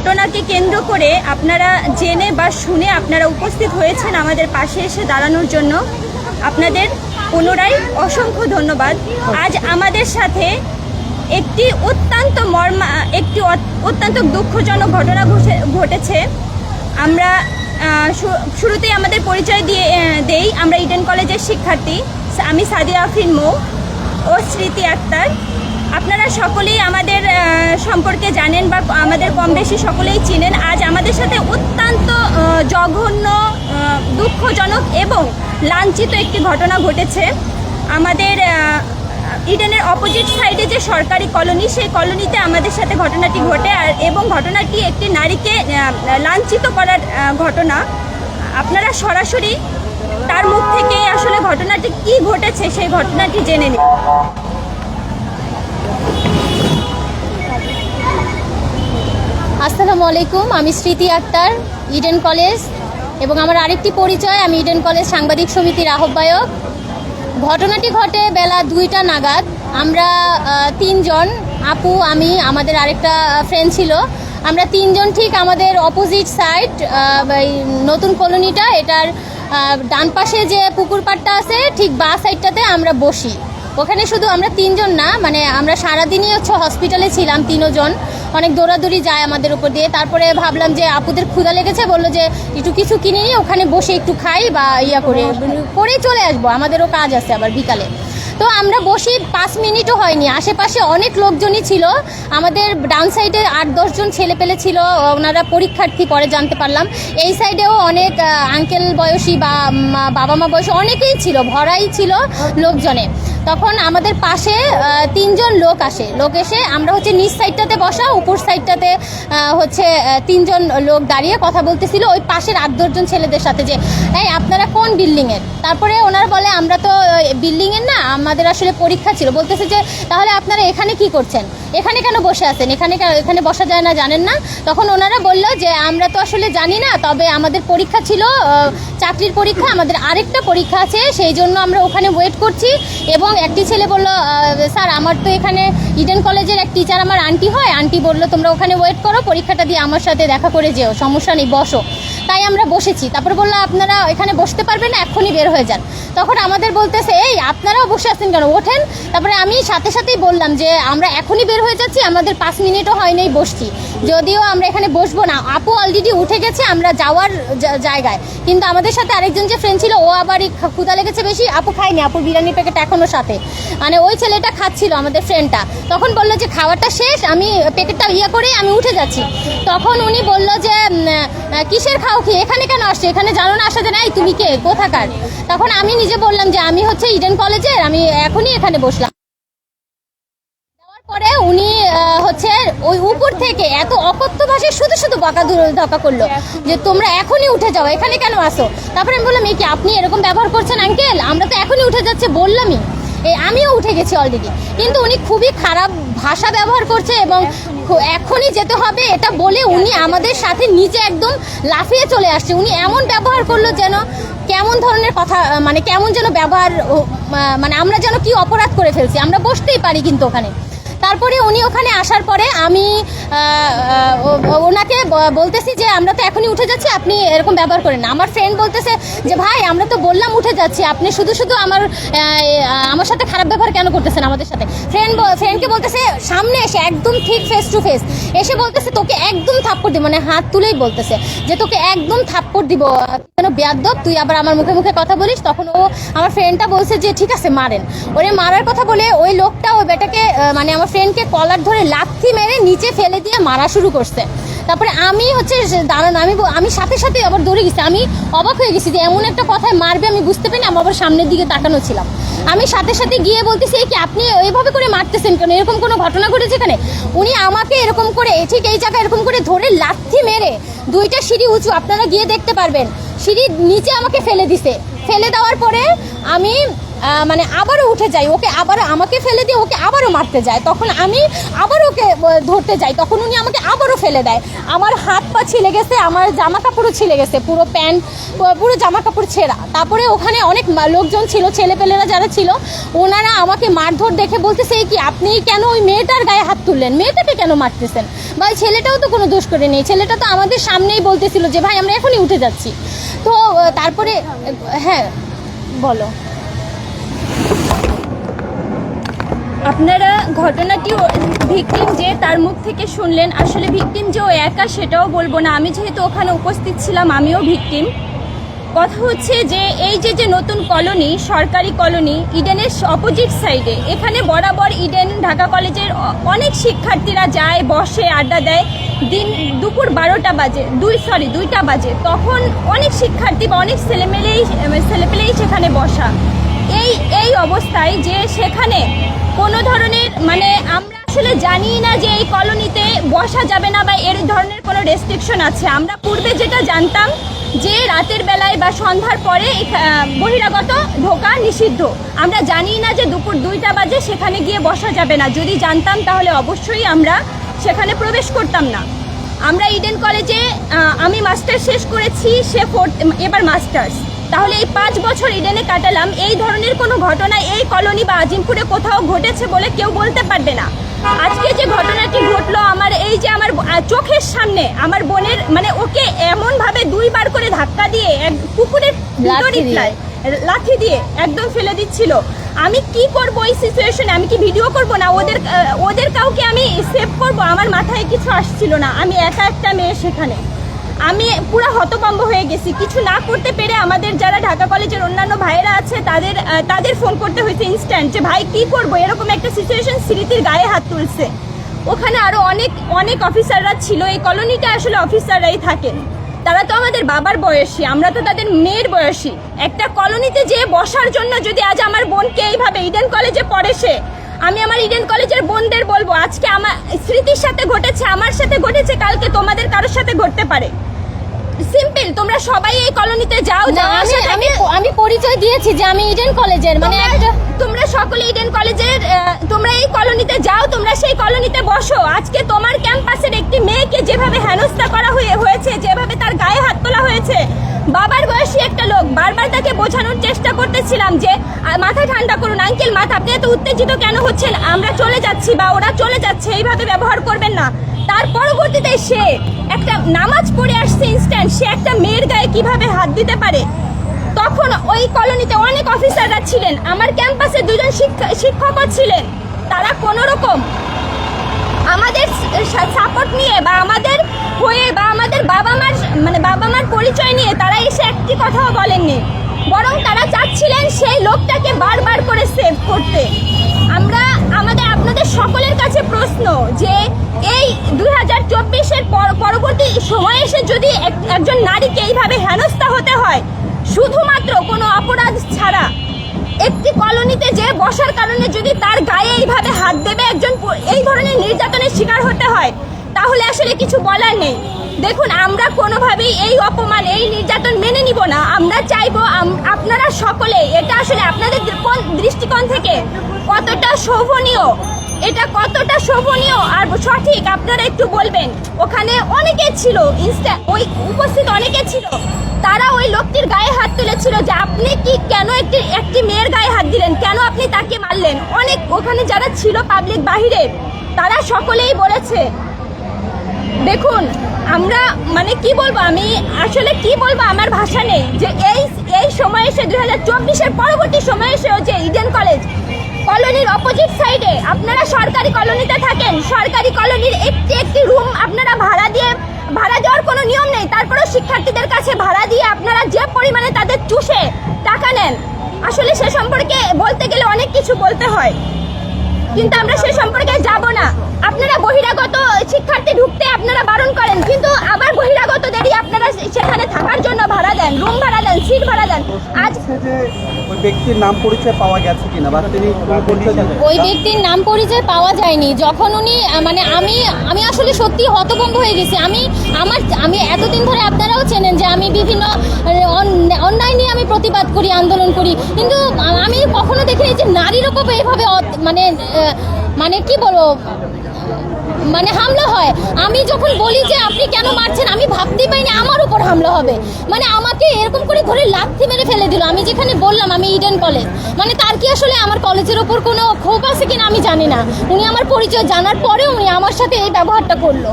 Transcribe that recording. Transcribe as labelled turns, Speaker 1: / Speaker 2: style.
Speaker 1: ঘটনাকে কেন্দ্র করে আপনারা জেনে বা শুনে আপনারা উপস্থিত হয়েছেন আমাদের পাশে এসে দাঁড়ানোর জন্য। আপনাদের পুনরায় অসংখ্য ধন্যবাদ। আজ আমাদের সাথে একটি অত্যন্ত মর্মা, একটি অত- অত্যন্ত দুঃখজনক ঘটনা ঘটে- ঘটেছে। আমরা শুরুতেই আমাদের পরিচয় দিয়ে দেই, আমরা ইডেন কলেজের শিক্ষার্থী আমি সাদিয়া আফরিন মৌ ও স্মৃতি আক্তার। আপনারা সকলেই আমাদের সম্পর্কে জানেন বা আমাদের কম বেশি সকলেই চিনেন। আজ আমাদের সাথে অত্যন্ত জঘন্য দুঃখজনক এবং লাঞ্ছিত একটি ঘটনা ঘটেছে। আমাদের ইডেনের অপোজিট সাইডে যে সরকারি কলোনি, সেই কলোনিতে আমাদের সাথে ঘটনাটি ঘটে আর এবং ঘটনাটি একটি নারীকে লাঞ্ছিত করার ঘটনা। আপনারা সরাসরি তার মুখ থেকে আসলে ঘটনাটি কি ঘটেছে সেই ঘটনাটি জেনে নিন।
Speaker 2: আসসালামু আলাইকুম। আমি স্মৃতি আক্তার ইডেন কলেজ এবং আমার আরেকটি পরিচয়, আমি ইডেন কলেজ সাংবাদিক সমিতির আহ্বায়ক। ঘটনাটি ঘটে বেলা দুইটা নাগাদ। আমরা তিনজন, আপু, আমি, আমাদের আরেকটা ফ্রেন্ড ছিল। আমরা তিনজন ঠিক আমাদের অপোজিট সাইড নতুন কলোনিটা এটার ডান পাশে যে পুকুর পাড়টা আছে, ঠিক বা সাইডটাতে আমরা বসি। ওখানে শুধু আমরা তিনজন না মানে আমরা সারাদিনই হচ্ছে হসপিটালে ছিলাম তিনজন। অনেক দৌড়াদৌড়ি যায় আমাদের উপর দিয়ে। তারপরে ভাবলাম যে আপুদের ক্ষুধা লেগেছে, বলল যে একটু কিছু কিনে নিয়ে ওখানে বসে একটু খাই বা ইয়া করে করেই চলে আসব। আমাদেরও কাজ আছে আবার বিকালে। তো আমরা বসি পাঁচ মিনিটও হয়নি। আশেপাশে অনেক লোকজনই ছিল। আমাদের ডান সাইডে আট দশজন ছেলে পেলে ছিল। ওনারা পরীক্ষার্থী পরে জানতে পারলাম। এই সাইডেও অনেক আঙ্কেল বয়সী বা বাবা মা বয়সী অনেকেই ছিল, ভরাই ছিল লোকজনে। তখন আমাদের পাশে তিনজন লোক আসে। লোক এসে আমরা হচ্ছে নিচ সাইডটাতে বসা, উপর সাইডটাতে হচ্ছে তিনজন লোক দাঁড়িয়ে কথা বলতেছিল ওই পাশের আট দশজন ছেলেদের সাথে যে, এই, আপনারা কোন বিল্ডিংয়ের? তারপরে ওনারা বলে, আমরা তো বিল্ডিংয়ের না, আমাদের আসলে পরীক্ষা ছিল। বলতেছে যে, তাহলে আপনারা এখানে কি করছেন? এখানে কেন বসে আছেন? এখানে এখানে বসা যায় না, জানেন না? তখন ওনারা বলল যে, আমরা তো আসলে জানি না, তবে আমাদের পরীক্ষা ছিল চাকরির পরীক্ষা, আমাদের আরেকটা পরীক্ষা আছে, সেই জন্য আমরা ওখানে ওয়েট করছি। এবং একটি ছেলে বলল স্যার, আমার তো এখানে ইডেন কলেজের এক টিচার আমার আন্টি হয়। আন্টি বলল, তোমরা ওখানে ওয়েট করো, পরীক্ষাটা দিয়ে আমার সাথে দেখা করে যেও, সমস্যা নেই, বসো। তাই আমরা বসেছি। তারপর বলল আপনারা এখানে বসতে পারবেন না বের হয়ে যান। তখন আমাদের বলতেছে এই আপনারাও বসে আছেন কেন? ওঠেন। তারপরে আমি সাথে সাথেই বললাম যে আমরা এখনই বের হয়ে যাচ্ছি আমাদের পাঁচ মিনিটও হয়নি বসছি। যদিও আমরা এখানে বসবো না। আপু অলরেডি উঠে গেছে আমরা যাওয়ার জায়গায়। কিন্তু আমাদের সাথে আরেকজন যে ফ্রেন্ড ছিল ও আবার খা- লেগেছে বেশি। আপু খায়নি আপুর বিরিয়ানি প্যাকেট এখনও সাথে। মানে ওই ছেলেটা খাচ্ছিল আমাদের ফ্রেন্ডটা তখন বলল যে খাওয়াটা শেষ আমি প্যাকেটটা ইয়ে করে আমি উঠে যাচ্ছি। তখন উনি বলল যে উম, আহ, কিসের খাও কি এখানে কেন আসছো? এখানে জানো না আসা যে নাই, তুমি কে? কোথাকার? তখন আমি নিজে বললাম যে আমি হচ্ছে ইডেন কলেজের আমি এখনই এখানে বসলাম। পরে উনি হচ্ছে ওই উপর থেকে এত অকথ্য ভাষায় শুধু শুধু বকা ধকা করল যে তোমরা এখনই উঠে যাও, এখানে কেন আসো? তারপরে আমি বললাম এই কি আপনি এরকম ব্যবহার করছেন, আঙ্কেল? আমরা তো এখনই উঠে যাচ্ছে, বললামই। আমিও উঠে গেছি অলরেডি কিন্তু উনি খুবই খারাপ ভাষা ব্যবহার করছে এবং এখনই। যেতে হবে এটা বলে উনি আমাদের সাথে নিচে একদম লাফিয়ে চলে আসছে। উনি এমন ব্যবহার করল যেন কেমন ধরনের কথা মানে কেমন যেন ব্যবহার মানে আমরা যেন কি অপরাধ করে ফেলছি আমরা বসতেই পারি কিন্তু ওখানে। তারপরে উনি ওখানে আসার পরে আমি ব- বলতেছি যে আমরা তো এখনই উঠে যাচ্ছি, আপনি এরকম ব্যবহার করেন না। আমার ফ্রেন্ড বলতেছে যে, ভাই, আমরা তো বললাম উঠে যাচ্ছি, আপনি শুধু শুধু আমার আমার সাথে খারাপ ব্যবহার কেন করতেছেন আমাদের সাথে? ফ্রেন্ড ফ্রেন্ডকে বলতেছে, সামনে এসে একদম ঠিক ফেস টু ফেস এসে বলতেছে, তোকে একদম থাপ্পড় দিব। মানে হাত তুলেই বলতেছে যে, তোকে একদম থাপ্পড় দিব। কেন বেয়াদব, তুই আবার আমার মুখে মুখে কথা বলিস? তখন ও আমার ফ্রেন্ডটা বলছে যে, ঠিক আছে, মারেন। ওরে মারার কথা বলে ওই লোকটা ওই বেটাকে মানে আমার ফ্রেন্ডকে কলার ধরে লাথি মেরে নিচে ফেলে দিয়ে মারা শুরু করছে। তারপরে আমি হচ্ছে দাঁড়ানো, আমি আমি সাথে সাথে আবার দৌড়ে গেছি। আমি অবাক হয়ে গেছি যে এমন একটা কথায় মারবে আমি বুঝতে পারিনি আমি আবার সামনের দিকে তাকানো ছিলাম। আমি সাথে সাথে গিয়ে বলতেছি "এই কি আপনি এইভাবে করে মারতেছেন কেন? এরকম কোনো ঘটনা ঘটেছে এখানে? উনি আমাকে এরকম করে ঠিক এই জায়গায় এরকম করে ধরে লাথি মেরে দুইটা সিঁড়ি উঁচু, আপনারা গিয়ে দেখতে পারবেন সিঁড়ির নিচে আমাকে ফেলে দিছে। ফেলে দেওয়ার পরে আমি মানে আবারও উঠে যায়, ওকে আবারও আমাকে ফেলে দিয়ে ওকে আবারও মারতে যায়। তখন আমি আবার ওকে ধরতে যাই, তখন উনি আমাকে আবারও ফেলে দেয়। আমার হাত পা ছিলে গেছে, আমার জামা কাপড়ও ছিলে গেছে, পুরো প্যান্ট, পুরো জামা কাপড় ছেঁড়া। তারপরে ওখানে অনেক লোকজন ছিল, ছেলেপেলেরা যারা ছিল, ওনারা আমাকে মারধর দেখে বলতেছে "এই কি, আপনি কেন ওই মেয়েটার গায়ে হাত তুললেন? মেয়েটাকে কেন মারতেছেন? ভাই, ছেলেটাও তো কোনো দোষ করে নেই। ছেলেটা তো আমাদের সামনেই বলতেছিল যে, ভাই, আমরা এখনই উঠে যাচ্ছি। তো তারপরে হ্যাঁ বলো।
Speaker 1: আপনারা ঘটনাটি ভিকটিম যে তার মুখ থেকে শুনলেন, আসলে ভিকটিম যে ও একা সেটাও বলব না। আমি যেহেতু ওখানে উপস্থিত ছিলাম, আমিও ভিকটিম। কথা হচ্ছে যে, এই যে যে নতুন কলোনি, সরকারি কলোনি, ইডেনের অপোজিট সাইডে এখানে বরাবর ইডেন, ঢাকা কলেজের অনেক শিক্ষার্থীরা যায়, বসে, আড্ডা দেয়। দিন দুপুর বারোটা বাজে, দুই সরি দুইটা বাজে। তখন অনেক শিক্ষার্থী বা অনেক ছেলেমেলেই ছেলেপেলেই সেখানে বসা। এই এই অবস্থায় যে সেখানে কোনো ধরনের মানে আমরা আসলে জানি না যে এই কলোনিতে বসা যাবে না বা এর ধরনের কোনো রেস্ট্রিকশন আছে। আমরা পূর্বে যেটা জানতাম যে রাতের বেলায় বা সন্ধ্যার পরে বহিরাগত ঢোকা নিষিদ্ধ। আমরা জানি না যে দুপুর দুইটা বাজে সেখানে গিয়ে বসা যাবে না। যদি জানতাম তাহলে অবশ্যই আমরা সেখানে প্রবেশ করতাম না। আমরা ইডেন কলেজে আমি মাস্টার শেষ করেছি, সে ফোর্থ এবার মাস্টার্স তাহলে এই পাঁচ বছর ইডেনে কাটালাম এই ধরনের কোনো ঘটনা এই কলোনি বা আজিমপুরে কোথাও ঘটেছে বলে কেউ বলতে পারবে না। আজকে যে ঘটনাটি ঘটলো আমার এই যে আমার চোখের সামনে আমার বোনের মানে ওকে এমন ভাবে দুইবার করে ধাক্কা দিয়ে এক পুকুরের।
Speaker 2: লাথি দিয়ে?
Speaker 1: একদম ফেলে দিচ্ছিল। আমি কি করব এই সিচুয়েশনে আমি কি ভিডিও করব না? ওদের ওদের কাউকে আমি সেভ করব? আমার মাথায় কিছু আসছিল না। আমি একা একটা মেয়ে সেখানে। আমি পুরো হতভম্ব হয়ে গেছি। কিছু না করতে পেরে আমাদের যারা ঢাকা কলেজের অন্যান্য ভাইয়েরা আছে, তাদের তাদের ফোন করতে হয়েছে ইনস্ট্যান্ট যে, ভাই, কি করব? এরকম একটা সিচুয়েশন স্মৃতির গায়ে হাত তুলছে। ওখানে আরও অনেক অনেক অফিসাররা ছিল। এই কলোনিটা আসলে অফিসাররাই থাকেন। তারা তো আমাদের বাবার বয়সী, আমরা তো তাদের মেয়ের বয়সী। একটা কলোনিতে যেয়ে বসার জন্য যদি আজ আমার বোনকে এইভাবে ইডেন কলেজে পড়ে সে আমি আমার ইডেন কলেজের বোনদের বলব আজকে আমার স্মৃতির সাথে ঘটেছে আমার সাথে ঘটেছে কালকে তোমাদের কারোর সাথে ঘটতে পারে। সিম্পল তোমরা সবাই এই কলোনিতে যাও
Speaker 2: আমি আমি পরিচয় দিয়েছি যে আমি ইডেন কলেজের মানে
Speaker 1: তোমরা- সকলে ইডেন কলেজের তোমরা এই কলোনিতে যাও, তোমরা সেই কলোনিতে বসো। আজকে তোমার ক্যাম্পাসের একটি মেয়েকে যেভাবে হেনস্থা করা হয়ে হয়েছে, যেভাবে তার গায়ে হাত তোলা হয়েছে, বাবার বয়সী একটা লোক, বারবার তাকে বোঝানোর চেষ্টা করতেছিলাম যে মাথা ঠান্ডা করুন আঙ্কেল মাথা, আপনি এত উত্তেজিত কেন হচ্ছেন? আমরা চলে যাচ্ছি বা ওরা চলে যাচ্ছে, এইভাবে ব্যবহার করবেন না। তার পরবর্তীতে সে একটা নামাজ পড়ে আসছে ইনস্ট্যান্ট সে একটা মেয়ের গায়ে কীভাবে হাত দিতে পারে? তখন ওই কলোনিতে অনেক অফিসাররা ছিলেন, আমার ক্যাম্পাসে দুজন শিক্ষক শিক্ষকও ছিলেন। তারা কোনো রকম আমাদের সাপোর্ট নিয়ে বা আমাদের হয়ে বা আমাদের বাবা মার মানে বাবা মার পরিচয় নিয়ে তারা এসে একটি কথাও বলেননি। বরং তারা চাচ্ছিলেন সেই লোকটাকে বারবার করে সেভ করতে। আমরা, আমাদের, আপনাদের সকলের কাছে প্রশ্ন যে এই দুই হাজার চব্বিশের পরবর্তী সময় এসে যদি এক- একজন নারীকে এইভাবে হেনস্থা হতে হয়, শুধুমাত্র কোনো অপরাধ ছাড়া একটি কলোনিতে যে বসার কারণে যদি তার গায়ে এইভাবে হাত দেবে একজন এই ধরনের নির্যাতনের শিকার হতে হয়, তাহলে আসলে কিছু বলার নেই। দেখুন, আমরা কোনোভাবেই এই অপমান, এই নির্যাতন মেনে নিব না। আমরা চাইব আপনারা সকলে, এটা আসলে আপনাদের দৃষ্টিকোণ থেকে কতটা শোভনীয়? আর সঠিক, আপনারা একটু বলবেন। ওখানে অনেকে ছিল, ইনস্টা ওই উপস্থিত অনেকে ছিল। তারা ওই লোকটির গায়ে হাত তুলেছিল যে আপনি কি কেন একটি একটি মেয়ের গায়ে হাত দিলেন? কেন আপনি তাকে মারলেন? অনেক ওখানে যারা ছিল পাবলিক বাহিরের তারা সকলেই বলেছে। দেখুন, আমরা মানে কি বলব, আমি আসলে কি বলব, আমার ভাষা নেই। যে এই এই সময় এসে দুই হাজার চব্বিশের পরবর্তী সময় এসেও যে ইডেন কলেজ কলোনির অপোজিট সাইডে আপনারা সরকারি কলোনিতে থাকেন। সরকারি কলোনির একটি একটি রুম আপনারা ভাড়া দিয়ে, ভাড়া দেওয়ার কোনো নিয়ম নেই। তারপরেও শিক্ষার্থীদের কাছে ভাড়া দিয়ে আপনারা যে পরিমাণে তাদের চুষে টাকা নেন, আসলে সে সম্পর্কে বলতে গেলে অনেক কিছু বলতে হয়। কিন্তু আমরা সে সম্পর্কে যাব না। আপনারা বহিরাগত শিক্ষার্থী ঢুকতে আপনারা বারণ করেন কিন্তু আবার বহিরাগতদের আমাদেরই আপনারা সেখানে থাকার জন্য ভাড়া দেন রুম ভাড়া দেন সিট ভাড়া দেন। আজ
Speaker 3: ওই ব্যক্তির নাম পরিচয় পাওয়া গেছে কিনা বা তিনি?
Speaker 2: ওই ব্যক্তির নাম পরিচয় পাওয়া যায়নি। যখন উনি মানে আমি আমি আসলে সত্যি হতভম্ব হয়ে গেছি। আমি আমার আমি এতদিন ধরে আপনারাও চেনেন যে আমি বিভিন্ন অন্যায় নিয়ে আমি প্রতিবাদ করি আন্দোলন করি। কিন্তু আমি কখনো দেখিনি যে নারীর উপর এইভাবে অত- মানে মানে কি বলব? মানে হামলা হয়। আমি যখন বলি যে আপনি কেন মারছেন, আমি ভাবতেই পাইনি আমার উপর হামলা হবে। মানে আমাকে এরকম করে ধরে লাথি মেরে ফেলে দিল। আমি যেখানে বললাম, আমি ইডেন কলেজ মানে তার কি আসলে আমার কলেজের ওপর কোনো ক্ষোভ আছে কিনা আমি জানি না। উনি আমার পরিচয় জানার পরে উনি আমার সাথে এই ব্যবহারটা করল।